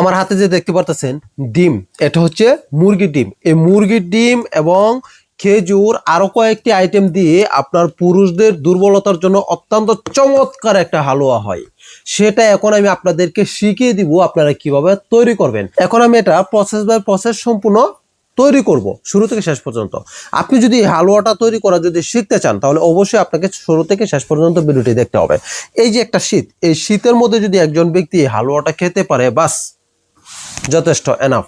আমার হাতে যে দেখতে পারতেছেন, ডিম, এটা হচ্ছে মুরগির ডিম। এই মুরগির ডিম এবং খেজুর আরও কয়েকটি আইটেম দিয়ে আপনার পুরুষদের দুর্বলতার জন্য অত্যন্ত চমৎকার একটা হালুয়া হয়। সেটা এখন আমি আপনাদেরকে শিখিয়ে দিব আপনারা কীভাবে তৈরি করবেন। এখন আমি এটা প্রসেস বাই প্রসেস সম্পূর্ণ তৈরি করব, শুরু থেকে শেষ পর্যন্ত। আপনি যদি হালুয়াটা তৈরি করা যদি শিখতে চান, তাহলে অবশ্যই আপনাকে শুরু থেকে শেষ পর্যন্ত ভিডিওটি দেখতে হবে। এই যে একটা শীত, এই শীতের মধ্যে যদি একজন ব্যক্তি হালুয়াটা খেতে পারে, বাস যথেষ্ট এনাফ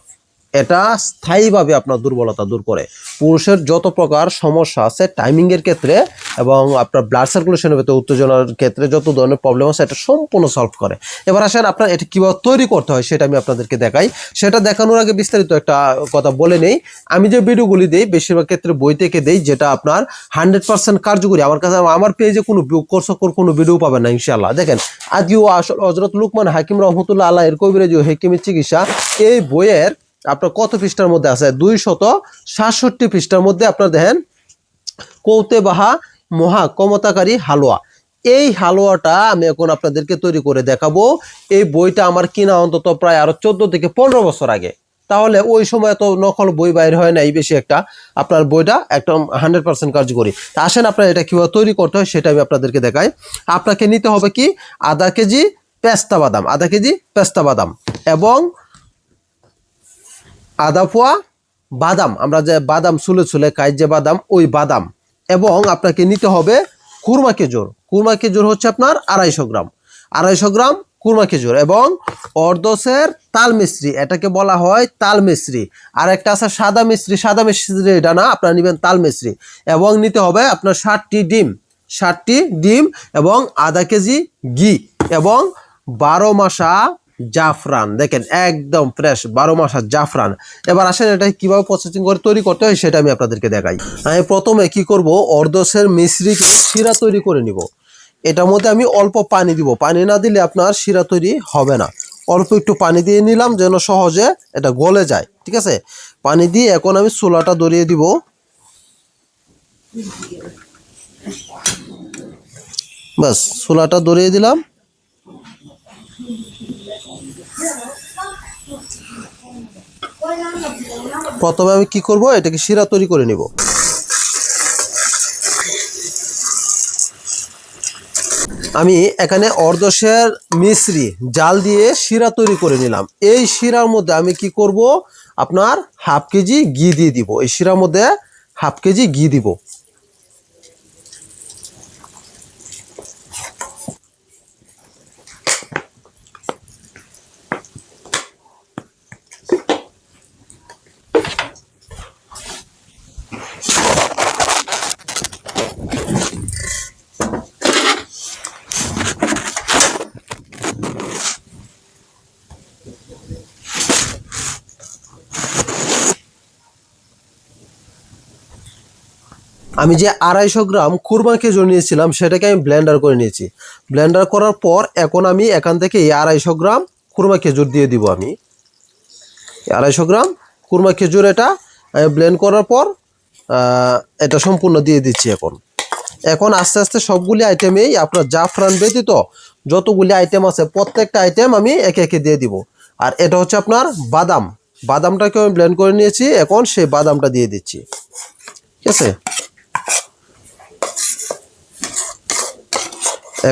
এটা স্থায়ীভাবে আপনার দুর্বলতা দূর করে। পুরুষের যত প্রকার সমস্যা আছে টাইমিংয়ের ক্ষেত্রে এবং আপনার ব্লাড সার্কুলেশনের ভেতরে উত্তেজনার ক্ষেত্রে যত ধরনের প্রবলেম আছে, এটা সম্পূর্ণ সলভ করে। এবার আসেন আপনার এটা কীভাবে তৈরি করতে হয় সেটা আমি আপনাদেরকে দেখাই। সেটা দেখানোর আগে বিস্তারিত একটা কথা বলে নেই। আমি যে ভিডিওগুলি দিই, বেশিরভাগ ক্ষেত্রে বই থেকে দেই, যেটা আপনার হান্ড্রেড পার্সেন্ট কার্যকরী। আমার কাছে, আমার পেজে কোনো কোর্সকর কোনো ভিডিও পাবেন না ইনশাল্লাহ দেখেন আজকেও আসল হজরত লুকমান হাকিম রহমতুল্লাহ আল্লাহ এর কবিরে হেকিমের চিকিৎসা এই বইয়ের আপনার কত পৃষ্ঠার মধ্যে আছে? দুই শত সাতষট্টি পৃষ্ঠার মধ্যে আপনার দেখেন কৌতে বাহা মহা ক্ষমতাকারী হালুয়া। এই হালুয়াটা আমি এখন আপনাদেরকে তৈরি করে দেখাবো। এই বইটা আমার কিনা অন্তত প্রায় আরও চোদ্দ থেকে পনেরো বছর আগে। তাহলে ওই সময় তো নকল বই বাইর হয় না এই বেশি একটা। আপনার বইটা একদম হান্ড্রেড পার্সেন্ট কার্যকরী। তা আসেন আপনার এটা কীভাবে তৈরি করতে হয় সেটা আমি আপনাদেরকে দেখাই। আপনাকে নিতে হবে কি? আধা কেজি পেস্তা বাদাম। আধা কেজি পেস্তা বাদাম। এবং আধা পোয়া বাদাম। আমরা যে বাদাম সুলে সুলে খাই, যে বাদাম, ওই বাদাম। এবং আপনাকে নিতে হবে কুরমা খেজুর। কুরমা খেজুর হচ্ছে আপনার আড়াইশো গ্রাম। আড়াইশো গ্রাম কুরমা খেজুর এবং অর্ধসের তাল মিশ্রি। এটাকে বলা হয় তাল মিশ্রি। আর একটা আছে সাদা মিশ্রি। সাদা মিশ্রি এটা না, আপনারা নেবেন তাল মিশ্রি। এবং নিতে হবে আপনার ষাটটি ডিম। ষাটটি ডিম এবং আধা কেজি ঘি এবং বারো মাসা জাফরান। দেখেন, একদম ফ্রেশ বারো মাসা জাফরান। এবার আসেন, এটা কীভাবে প্রসেসিং করে তৈরি করতে হয় সেটা আমি আপনাদেরকে দেখাই। আমি প্রথমে কি করব অর্ধসের মিশ্রিকে শিরা তৈরি করে নিব। এটার মধ্যে আমি অল্প পানি দিব। পানি না দিলে আপনার শিরা তৈরি হবে না। অল্প একটু পানি দিয়ে নিলাম যেন সহজে এটা গলে যায়। ঠিক আছে? পানি দিয়ে এখন আমি চুলাটা ধরিয়ে দিব। বাস চুলাটা ধরিয়ে দিলাম। প্রথমে আমি কি করব? এটাকে শিরা তৈরি করে নিব। আমি এখানে অর্ধশের মিশ্রি জাল দিয়ে শিরা তৈরি করে নিলাম। এই শিরার মধ্যে আমি কি করব? আপনার হাফ কেজি ঘি দিয়ে দিব। এই শিরার মধ্যে হাফ কেজি ঘি দিব। আমি যে আড়াইশো গ্রাম কুরমা খেজুর নিয়েছিলাম, সেটাকে আমি ব্লেন্ডার করে নিয়েছি। ব্লেন্ডার করার পর এখন আমি এখান থেকে এই আড়াইশো গ্রাম কুরমা খেজুর দিয়ে দিব আমি। আড়াইশো গ্রাম কুরমা খেজুর এটা ব্লেন্ড করার পর এটা সম্পূর্ণ দিয়ে দিচ্ছি এখন। এখন আস্তে আস্তে সবগুলি আইটেমেই আপনার জাফরান ব্যতীত যতগুলি আইটেম আছে, প্রত্যেকটা আইটেম আমি একে একে দিয়ে দিব। আর এটা হচ্ছে আপনার বাদাম। বাদামটাকে আমি ব্লেন্ড করে নিয়েছি, এখন সেই বাদামটা দিয়ে দিচ্ছি। ঠিক আছে?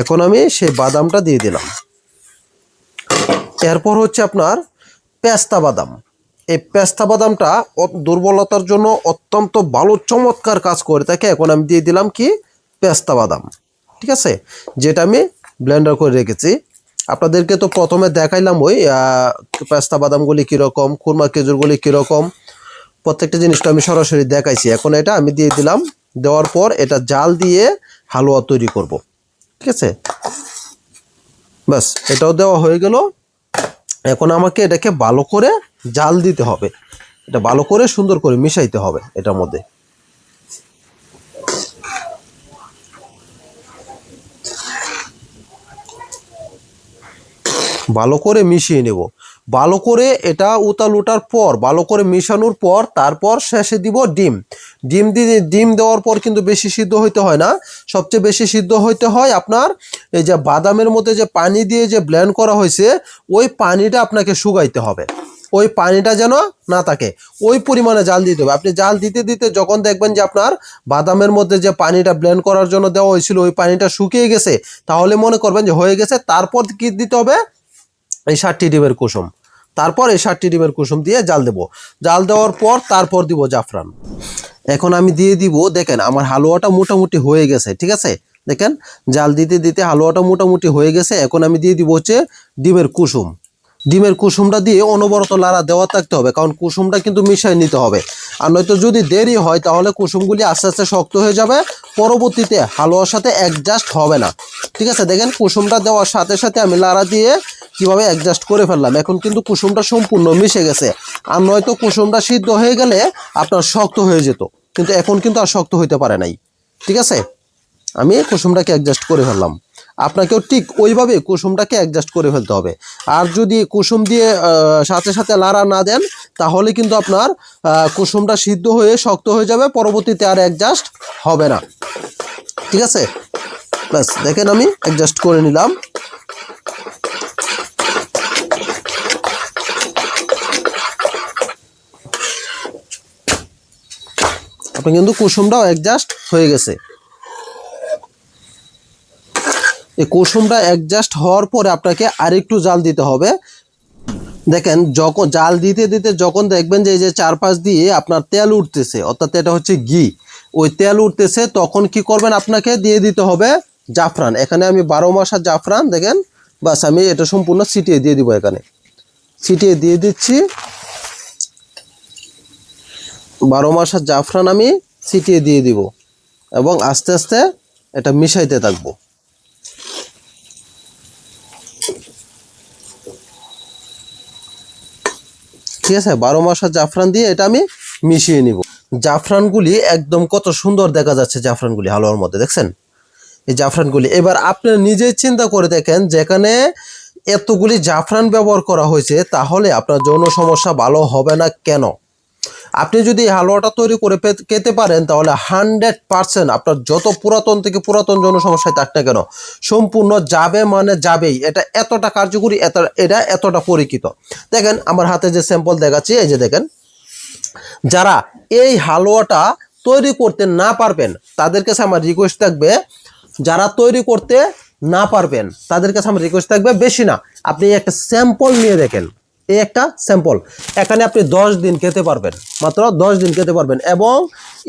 এখন আমি সেই বাদামটা দিয়ে দিলাম। এরপর হচ্ছে আপনার পেস্তা বাদাম। এই পেস্তা বাদামটা দুর্বলতার জন্য অত্যন্ত ভালো, চমৎকার কাজ করে। থাকে এখন আমি দিয়ে দিলাম কি? পেস্তা বাদাম। ঠিক আছে? যেটা আমি ব্লেন্ডার করে রেখেছি। আপনাদেরকে তো প্রথমে দেখাইলাম ওই পেস্তা বাদামগুলি কীরকম, খুরমা খেজুরগুলি কীরকম। প্রত্যেকটা জিনিসটা আমি সরাসরি দেখাইছি। এখন এটা আমি দিয়ে দিলাম। দেওয়ার পর এটা জাল দিয়ে হালুয়া তৈরি করব। ঠিক আছে? ব্যাস, এটাও দেওয়া হয়ে গেল। এখন আমাকে এটাকে ভালো করে জাল দিতে হবে। এটা ভালো করে সুন্দর করে মিশাইতে হবে এটার মধ্যে। ভালো করে মিশিয়ে নেব। ভালো করে এটা উতাল উঠার পর, ভালো করে মিশানোর পর, তারপর শেষে দিব ডিম। ডিম দিয়ে ডিম দেওয়ার পর কিন্তু বেশি সিদ্ধ হইতে হয় না। সবচেয়ে বেশি সিদ্ধ হইতে হয় আপনার এই যে বাদামের মধ্যে যে পানি দিয়ে যে ব্লেন্ড করা হয়েছে, ওই পানিটা আপনাকে শুকাইতে হবে। ওই পানিটা যেন না থাকে। ওই পরিমাণে জাল দিতে হবে। আপনি জাল দিতে দিতে যখন দেখবেন যে আপনার বাদামের মধ্যে যে পানিটা ব্লেন্ড করার জন্য দেওয়া হয়েছিল, ওই পানিটা শুকিয়ে গেছে, তাহলে মনে করবেন যে হয়ে গেছে। তারপর কি দিতে হবে? এই ষাটটি ডিমের কুসুম। তারপর এই ষাটটি ডিমের কুসুম দিয়ে জাল দেব। জাল দেওয়ার পর তারপর দিব জাফরান। এখন আমি দিয়ে দিব, দেখেন আমার হালুয়াটা মোটামুটি হয়ে গেছে, ঠিক আছে? দেখেন, জাল দিতে দিতে হালুয়াটা মোটামুটি হয়ে গেছে। এখন আমি দিয়ে দিব হচ্ছে ডিমের কুসুম। ডিমের কুসুমটা দিয়ে অনবরত লাড়া দেওয়া থাকতে হবে, কারণ কুসুমটা কিন্তু মিশাই নিতে হবে। আর নয়তো যদি দেরি হয়, তাহলে কুসুমগুলি আস্তে আস্তে শক্ত হয়ে যাবে। পরবর্তীতে হালুয়ার সাথে অ্যাডজাস্ট হবে না। ঠিক আছে? দেখেন, কুসুমটা দেওয়ার সাথে সাথে আমি লাড়া দিয়ে কীভাবে অ্যাডজাস্ট করে ফেললাম। এখন কিন্তু কুসুমটা সম্পূর্ণ মিশে গেছে। আর নয়তো কুসুমটা সিদ্ধ হয়ে গেলে আপনার শক্ত হয়ে যেত। কিন্তু এখন কিন্তু আর শক্ত হইতে পারে নাই। ঠিক আছে? আমি কুসুমটাকে অ্যাডজাস্ট করে ফেললাম। আপনাকেও ঠিক ওইভাবে কুসুমটাকে অ্যাডজাস্ট করে ফেলতে হবে। আর যদি কুসুম দিয়ে সাথে সাথে লাড়া না দেন, তাহলে কিন্তু আপনার কুসুমটা সিদ্ধ হয়ে শক্ত হয়ে যাবে। পরবর্তীতে আর অ্যাডজাস্ট হবে না। ঠিক আছে? ব্যাস, দেখেন আমি অ্যাডজাস্ট করে নিলাম। আপনি কিন্তু কুসুমটাও অ্যাডজাস্ট হয়ে গেছে। এই কুসুমটা অ্যাডজাস্ট হওয়ার পরে আপনাকে আরেকটু জাল দিতে হবে। দেখেন, যখন জাল দিতে দিতে যখন দেখবেন যে এই যে চারপাশ দিয়ে আপনার তেল উঠতেছে, অর্থাৎ এটা হচ্ছে ঘি, ওই তেল উঠতেছে, তখন কি করবেন আপনাকে দিয়ে দিতে হবে জাফরান। এখানে আমি বারো মাসা জাফরান, দেখেন, বাস আমি এটা সম্পূর্ণ ছিটিয়ে দিয়ে দিব এখানে। ছিটিয়ে দিয়ে দিচ্ছি বারো মাসের জাফরান আমি ছিটিয়ে দিয়ে দিব এবং আস্তে আস্তে এটা মিশাইতে থাকব। ঠিক আছে, বারো মাসের জাফরান দিয়ে এটা আমি মিশিয়ে নিব। জাফরানগুলি একদম কত সুন্দর দেখা যাচ্ছে জাফরানগুলি হালুয়ার মধ্যে, দেখছেন? এই জাফরানগুলি। এবার আপনি নিজেই চিন্তা করে দেখেন, যেখানে এতগুলি জাফরান ব্যবহার করা হয়েছে, তাহলে আপনার যৌন সমস্যা ভালো হবে না কেন? আপনি যদি এই হালুয়াটা তৈরি করে খেতে পারেন, তাহলে হান্ড্রেড পার্সেন্ট আপনার যত পুরাতন থেকে পুরাতন যৌন সমস্যায় থাক না কেন, সম্পূর্ণ যাবে মানে যাবেই। এটা এতটা কার্যকরী, এত এটা এতটা পরিচিত দেখেন, আমার হাতে যে স্যাম্পল দেখাচ্ছি, এই যে দেখেন, যারা এই হালুয়াটা তৈরি করতে না পারবেন, তাদের কাছে আমার রিকোয়েস্ট থাকবে, যারা তৈরি করতে না পারবেন, তাদের কাছে আমার রিকোয়েস্ট থাকবে বেশি না। আপনি একটা স্যাম্পল নিয়ে দেখেন। এই একটা স্যাম্পল। এখানে আপনি দশ দিন খেতে পারবেন। মাত্র দশ দিন খেতে পারবেন এবং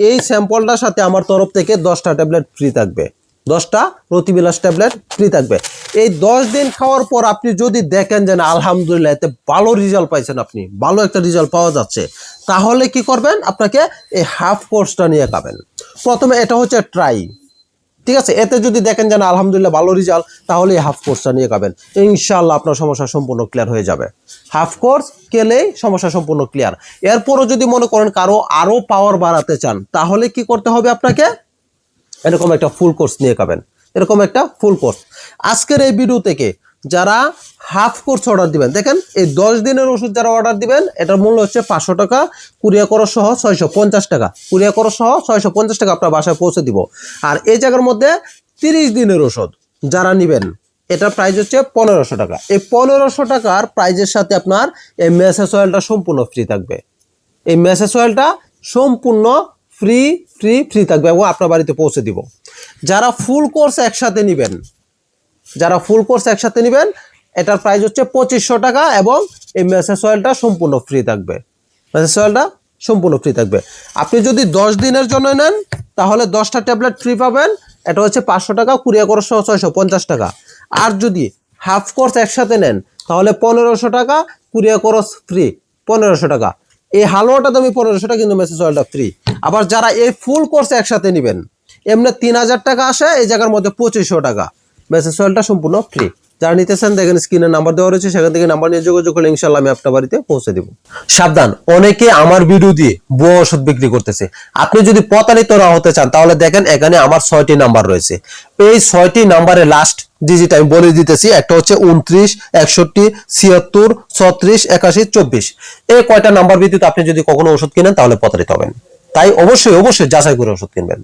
এই স্যাম্পলটার সাথে আমার তরফ থেকে দশটা ট্যাবলেট ফ্রি থাকবে। দশটা প্রতিবিলাস ট্যাবলেট ফ্রি থাকবে। এই দশ দিন খাওয়ার পর আপনি যদি দেখেন যে না, আলহামদুলিল্লাহ, এতে ভালো রেজাল্ট পাইছেন আপনি, ভালো একটা রেজাল্ট পাওয়া যাচ্ছে, তাহলে কি করবেন? আপনাকে এই হাফ কোর্সটা নিয়ে খাবেন। প্রথমে এটা হচ্ছে ট্রাই ঠিক আছে? এতে যদি দেখেন যেন আলহামদুলিল্লাহ ভালো রেজাল্ট তাহলে হাফ কোর্সটা নিয়ে খাবেন। ইনশাল্লাহ আপনার সমস্যা সম্পূর্ণ ক্লিয়ার হয়ে যাবে। হাফ কোর্স কেলেই সমস্যা সম্পূর্ণ ক্লিয়ার এরপরও যদি মনে করেন কারও আরও পাওয়ার বাড়াতে চান, তাহলে কি করতে হবে আপনাকে? এরকম একটা ফুল কোর্স নিয়ে খাবেন। এরকম একটা ফুল কোর্স আজকের এই ভিডিও থেকে যারা হাফ কোর্স অর্ডার দিবেন। দেখেন, এই দশ দিনের ওষুধ যারা অর্ডার দিবেন, এটার মূল্য হচ্ছে পাঁচশো টাকা কুরিয়া করো সহ ছয়শো পঞ্চাশ টাকা। কুরিয়া করো সহ ছয়শো পঞ্চাশ টাকা আপনার বাসায় পৌঁছে দিব। আর এই জায়গার মধ্যে তিরিশ দিনের ওষুধ যারা নেবেন, এটার প্রাইস হচ্ছে পনেরোশো টাকা। এই পনেরোশো টাকার প্রাইজের সাথে আপনার এই মেসেজ অয়েলটা সম্পূর্ণ ফ্রি থাকবে। এই মেসেজ অয়েলটা সম্পূর্ণ ফ্রি ফ্রি ফ্রি থাকবে এবং আপনার বাড়িতে পৌঁছে দিব। যারা ফুল কোর্স একসাথে নেবেন যারা ফুল কোর্স একসাথে নেবেন, এটার প্রাইস হচ্ছে পঁচিশশো টাকা এবং এই মেসেজ অয়েলটা সম্পূর্ণ ফ্রি থাকবে। মেসেজ অয়েলটা সম্পূর্ণ ফ্রি থাকবে। আপনি যদি দশ দিনের জন্য নেন, তাহলে দশটা ট্যাবলেট ফ্রি পাবেন। এটা হচ্ছে পাঁচশো টাকা কুড়িয়া করো সহ ছয়শো পঞ্চাশ টাকা। আর যদি হাফ কোর্স একসাথে নেন, তাহলে পনেরোশো টাকা কুড়িয়া করস ফ্রি পনেরোশো টাকা। এই হালুয়াটা দামি পনেরোশো টাকা, কিন্তু মেসেজ অয়েলটা ফ্রি আবার যারা এই ফুল কোর্স একসাথে নেবেন, এমনি তিন হাজার টাকা আসে, এই জায়গার মধ্যে পঁচিশশো টাকা। মেসেজ অয়েলটা সম্পূর্ণ ফ্রি যারা নিতেছেন, দেখেন স্ক্রিনে নাম্বার দেওয়া রয়েছে, সেখান থেকে নাম্বার নিয়ে যোগাযোগ করলে ইনশাল্লাহ আমি আপনার বাড়িতে পৌঁছে দেবো। সাবধান, অনেকে আমার ভিডিও দিয়ে বউ ওষুধ বিক্রি করতেছে। আপনি যদি প্রতারিত না হতে চান, তাহলে দেখেন এখানে আমার ছয়টি নাম্বার রয়েছে। এই ছয়টি নাম্বারে লাস্ট জি আমি বলে দিতেছি, একটা হচ্ছে উনত্রিশ একষট্টি, ছিয়াত্তর, ছত্রিশ, একাশি, চব্বিশ। এই কয়টা নাম্বার ভিত্তিতে আপনি যদি কখনো ওষুধ কিনেন, তাহলে প্রতারিত হবেন। তাই অবশ্যই অবশ্যই যাচাই করে ওষুধ কিনবেন।